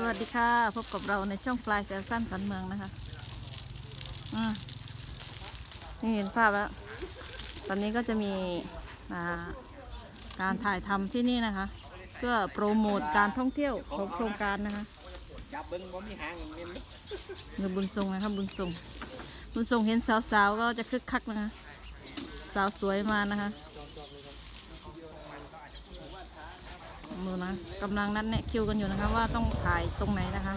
สวัสดีค่ะ พบกับเราในช่องปลายแสนสั้นสันเมืองนะคะอ่านี่เห็นภาพแล้ว ตอนนี้ก็จะมีอ่าการถ่ายทำที่นี่นะคะ เพื่อโปรโมทการท่องเที่ยวของโครงการนะคะจับเบิ้งว่ามีหางอย่างนี้ไหมเรือบุญทรงนะครับบุญทรงบุญทรงเห็นสาวๆก็จะคึกคักนะคะ สาวสวยมานะคะ ดูนะกำลังนัดแนะคิวกันอยู่นะคะว่าต้องถ่ายตรงไหนนะคะ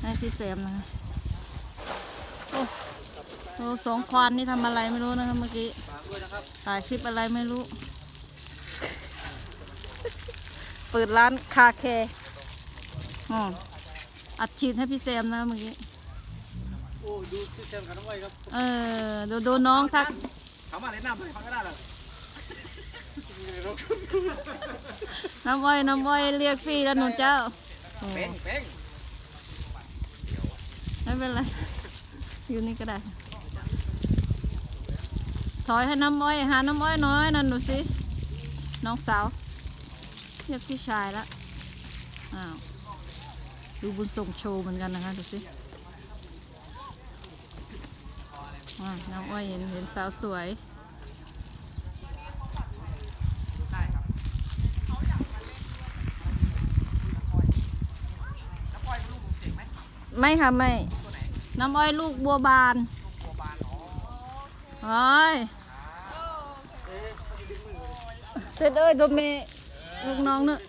ให้พี่แซมนะคะโอ้โอ้สองควานนี่ทำอะไรไม่รู้นะคะเมื่อกี้ถ่ายคลิปอะไรไม่รู้ เปิดร้านคาแคร์อืมอัดฉีดให้พี่แซมนะคะเมื่อกี้โอ้ดูที่เต็มกันไว้ครับ เออ ดูดูน้องทักถามว่าแนะนำให้ฟังก็ได้หรอ น้ำอ้อยน้ำอ้อยเรียกพี่แล้วหนูเจ้าโอ้เป้งเป้งไม่เป็นไร อยู่นี่ก็ได้ ถอยให้น้ำอ้อยหาน้ำอ้อยน้อยนั่นดูสิ น้องสาวเรียกพี่ชายละอ้าวดูบุญส่งโชว์เหมือนกันนะคะดูสิอ่าน้ำอ้อยเห็นเห็นสาวสวย ไม่ค่ะไม่น้ำอ้อยลูกบัวบานโอ้ยเสร็จเอ้ยดมเมลูกน้องเนอะ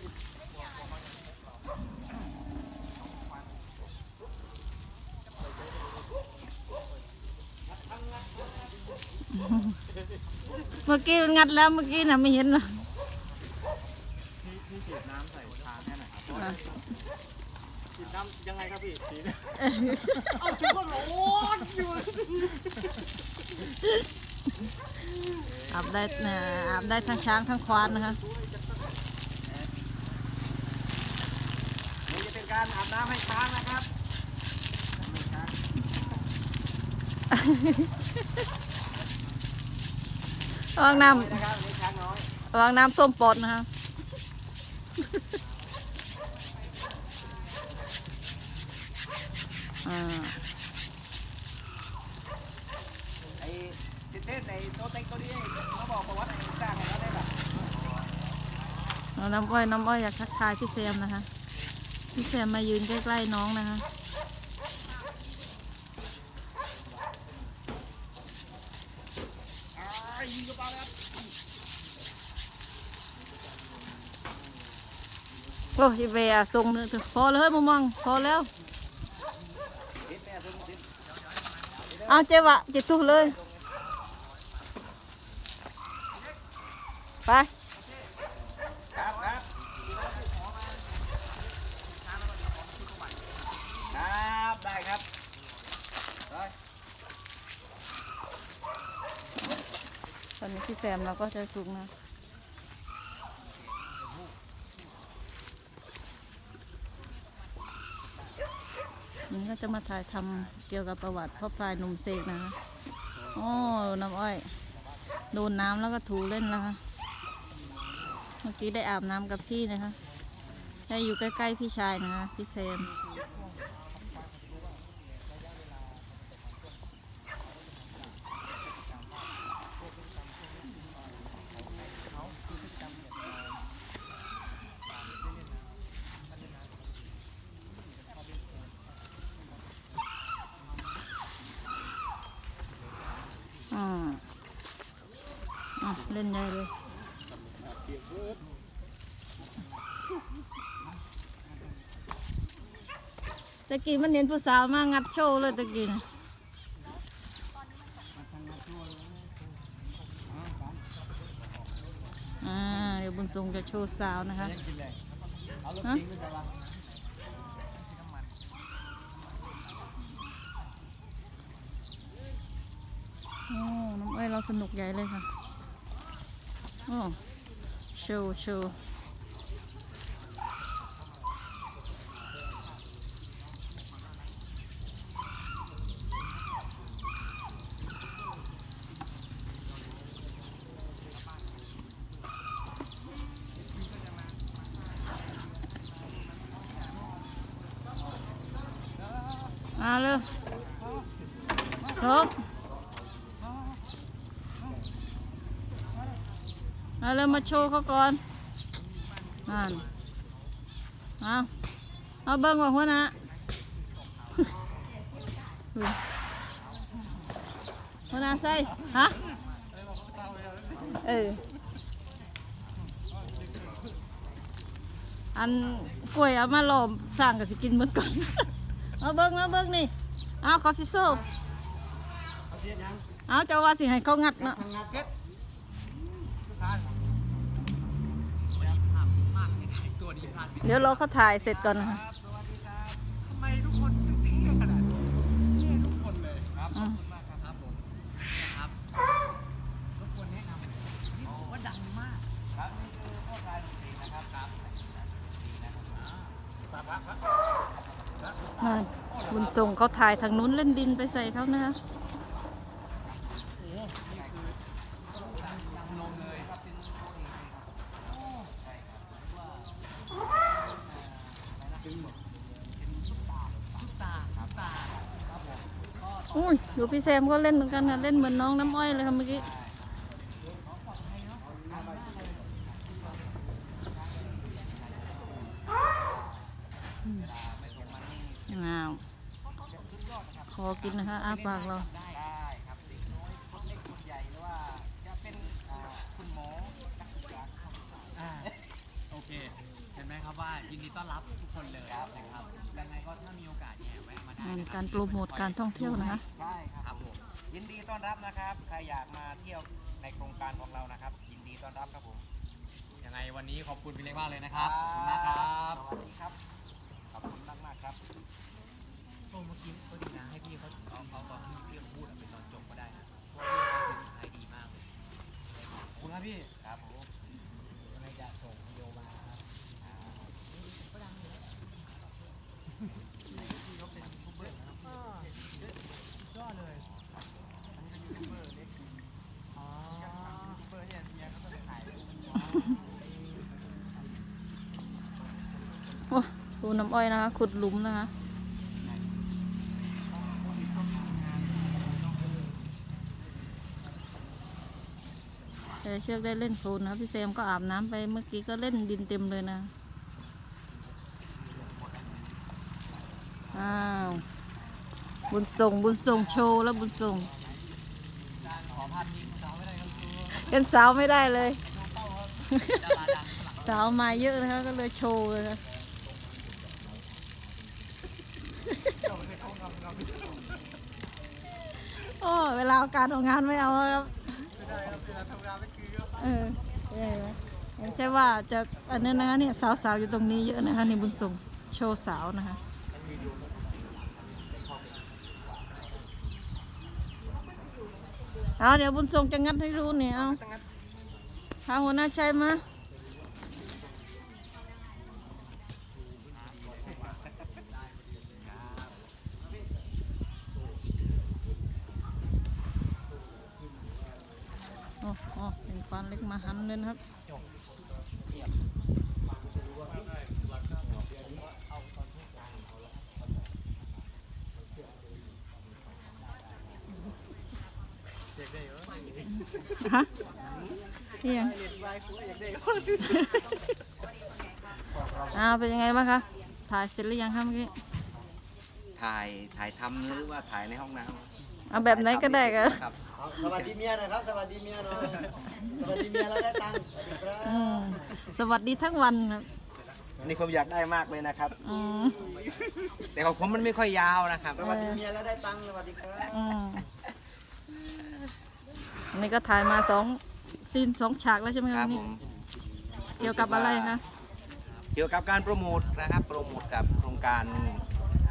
เมื่อกี้มันงัดแล้วเมื่อกี้น่ะไม่เห็นหรอก พี่ฉีดน้ำใส่ทางแค่ไหนครับ อะ ฉีดน้ำยังไงครับพี่ฉีดเอาถึงก็ร้ อนอยู่อาบได้นะอาบได้ทั้งช้างทั้งควานนะคะนี่จะเป็นการอาบน้ำให้ช้างนะครับระวังน้นะครับนี่ช้างน้อยำระวังน้ำส้มปนนะคะอ่า ไอ้ติเต้น ในโต๊ะเต็งตัวนี้เขาบอกวัติไอ้จ้างเราได้แบบเอาน้ำอ้อยน้ำอ้อยอยากทักทายพี่แซมนะคะ พี่แซมมายืนใกล้ๆน้องนะคะยิงกระเป๋าครับโอ้ยเบียร์ทรงเนื้อพอเลยเฮ้ยมงมองพอแล้วเอาเจ๊วะจิตทุกเลย ไปครับครับครับได้ครับได้ตอนนี้พี่แซมเราก็จะถูกนะนี่ก็จะมาถ่ายทำเกี่ยวกับประวัติพ่อพลายหนุ่มเสกนะคะโอ้น้ำอ้อย โดนน้ำแล้วก็ถูเล่นแล้วค่ะเมื่อกี้ได้อาบน้ำกับพี่นะคะ ได้อยู่ใกล้ๆพี่ชายนะคะพี่แซมอ่าอะเล่นได้เลย ตะกี้มันเห็นผู้สาวมางัดโชว์เลยตะกี้นะอ่าเดี๋ยวบุญทรงจะโชว์สาวนะคะกินเลยเอารถฮะทิ้งไปจะวางโอ้ น้ำอ้อยเราสนุกใหญ่เลยค่ะโอ้ True, true. Alo. Xuống. ชว์มาโชว์เขาก่อนนั่นเอาเอาเบิ้งว่าหัวนะหัวน้าใส่ฮะเอออันกล้วยเอามาหลอมสร้างกับสิกินหมดก่อนเอาเบิ้งเอาเบิ้งนี่เอาขอสิโซ่เอาเจ้าว่าสิให้เขางัดเนาะ เดี๋ยวรอเขาถ่ายเสร็จก่อนนะคะทำไมทุกคนถึงเท่ขนาดนี้เท่ทุกคนเลยครับอืมมากครับผมนะครับรบกวนแนะนำนี่ผมว่าดังมากครับนี่คือพวกรายดนตรีนะครับครับนั่นบุญส่งเขาถ่ายทางนู้นเล่นดินไปใส่เขานะคะ อุ้ยดูพี่แซมก็เล่นเหมือนกันค่ะเล่นเหมือนน้องน้ำอ้อยเลยค่ะเมื่อกี้อ้าวขอกินนะคะอ้าปากเราได้ครับเด็กน้อยคนเล็กคนใหญ่หรือว่าจะเป็นคุณหมอนักศึกษาอ่าโอเค เห็นไหมครับว่ายินดีต้อนรับทุกคนเลยนะครับยังไงก็ถ้ามีโอกาสเนี่ย แวะมาได้งานนะคบการโปรโมทการท่องเที่ยวนะคะใช่ครับครับผมยินดีต้อนรับนะครับ ใครอยากมาเที่ยวในโครงการของเรานะครับ ยินดีต้อนรับครับผมยังไงวันนี้ขอบคุณพี่เล็กมากเลยนะครับขอบคุณมากครับสวัสดีครับขอบคุณมากมากๆครับโอ้เมื่อกี้ก็ดีนะให้พี่เขาเอาเอาตอนที่พี่เขาพูดอะเป็นตอนจบก็ได้นะเพราะว่าพี่เขาเป็นขายดีมากเลยขอบคุณครับพี่ ครับผม ยังไงจะส่งวิดีโอมาครับยอดเลยอ๋อ เบอร์เนี่ยเมียเขาก็จะถ่ายรูป โอ้ดูน้ำอ้อยนะคะ ขุดหลุมนะคะ แต่เชือกได้เล่นโคลนนะพี่แซมก็อาบน้ำไปเมื่อกี้ก็เล่นดินเต็มเลยนะ อ้าว บุญส่งบุญส่งโชว์แล้วบุญส่งขอภาพนี้สาวไม่ได้ครับครูเป็นสาวไม่ได้เลย สาวมาเยอะนะคะก็เลยโชว์เลยนะโอ้เวลาเอาการเอางานไม่เอาครับไม่ได้ครับเวลาทำงานไม่คือครับเออใช่ไหมไม่ใช่ว่าจะอันนั้นนะคะเนี่ยสาวๆอยู่ตรงนี้เยอะนะคะนี่บุญส่งโชว์สาวนะคะเอาเดี๋ยวบุญส่งจะงัดให้รู้เนี่ยเอา ทางหัวหน้าชัยมาโอ้โหเป็นควานเล็กมาหันเลยนะครับฮะ นี่ยังอ้าวเป็นยังไงบ้างคะถ่ายเสร็จหรือยังคะเมื่อกี้ถ่ายถ่ายทำหรือว่าถ่ายในห้องน้ำเอาแบบไหนก็ได้กันครับสวัสดีเมียหนะครับ สวัสดีเมียหน่อยสวัสดีเมียเราได้ตังค์สวัสดีครับอืมสวัสดีทั้งวันครับนี่ผมอยากได้มากเลยนะครับอืมแต่ของผมมันไม่ค่อยยาวนะครับ สวัสดีเมียแล้วได้ตังค์สวัสดีครับอืมอันนี้ก็ถ่ายมาสอง ซีนสองฉากแล้วใช่ไหมคคะรับนี่ผมเกี่ยวกับอะไรคะเกี่ยวกับการโปรโมทนะครับโปรโมทกับโครงการ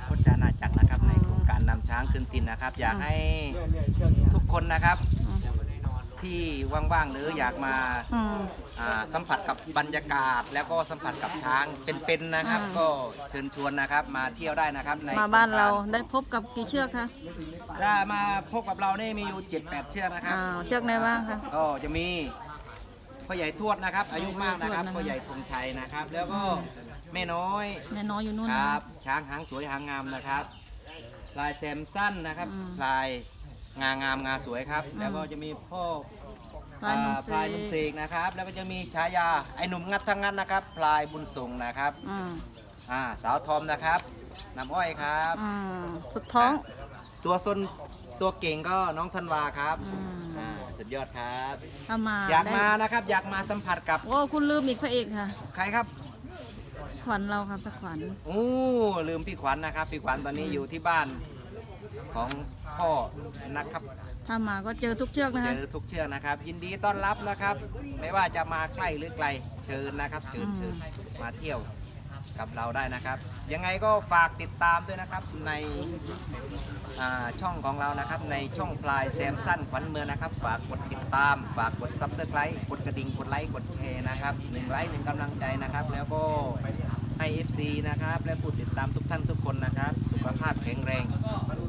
พจนาจักรนะครับในโครงการนำช้างขึ้นตินนะครับ อยากให้ทุกคนนะครับ ที่ว่างๆหรืออยากมาอืม อ่าสัมผัสกับบรรยากาศ แล้วก็สัมผัสกับช้างเป็นๆนะครับอ่าก็เชิญชวนนะครับ มาเที่ยวได้นะครับในมาบ้านเราโคงกได้พบกับกี่เชือกคะ ถ้ามาพบกับเรานี่มีอยู่7-8เชือกนะครับอ้าวเชือกไหนบ้างคะก็จะมีพ่อใหญ่ทวดนะครับ อายุมากนะครับทวดนะคะพ่อใหญ่ธงชัยนะครับ แล้วก็แม่น้อย แม่น้อยอยู่นู่นคนะ รับช้างหางสวยหางงามนะครับ ลายแซมสั้นนะครับ อืม ลาย งางามงาสวยครับอืมแล้วก็จะมีพ่อพลายหนุ่มอ่าพลายหนุ่มเสเสกกนะครับ แล้วก็จะมีฉายาไอ้หนุ่มงัดทั้งงัดนะครับพลายบุญส่งนะครับอืมอ่าสาวทอมนะครับน้ำอ้อยครับอืมสุดท้อง ตัวซนตัวเก่งก็น้องธันวาครับอืม อ่าสุดยอดครับถ้ามาอยากได้มานะครับ อยากมาสัมผัสกับโอ้คุณลืมอีกพระเอกค่ะ ใครครับ ขวัญเราค่ะพระขวัญ โอ้ลืมพี่ขวัญนะครับ พี่ขวัญตอนนี้อยู่ที่บ้าน ของพ่อนะครับ ถ้ามาก็เจอทุกเชือกนะเจคะ อทุกเชือกนะครับ ยินดีต้อนรับนะครับ ไม่ว่าจะมาใกล้หรือไกลเชิญนะครับ เชิญอืม เชิญมาเที่ยวกับเราได้นะครับ ยังไงก็ฝากติดตามด้วยนะครับในอ่าช่องของเรานะครับ ในช่องพลายแซมสั้นขวัญเมืองนะครับ ฝากกดติดตาม ฝากกดซับสไครต์กดกระดิ่งกดไลค์กดแชร์นะครับหนึ่งไลค์หนึ่งกำลังใจนะครับ แล้วก็ให้ FC นะครับ และผู้ติดตามทุกท่านทุกคนนะครับสุ ขภาพแข็งแรง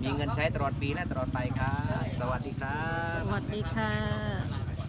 มีเงินใช้ตลอดปีและตลอดไปครับ สวัสดีครับ สวัสดีค่ะ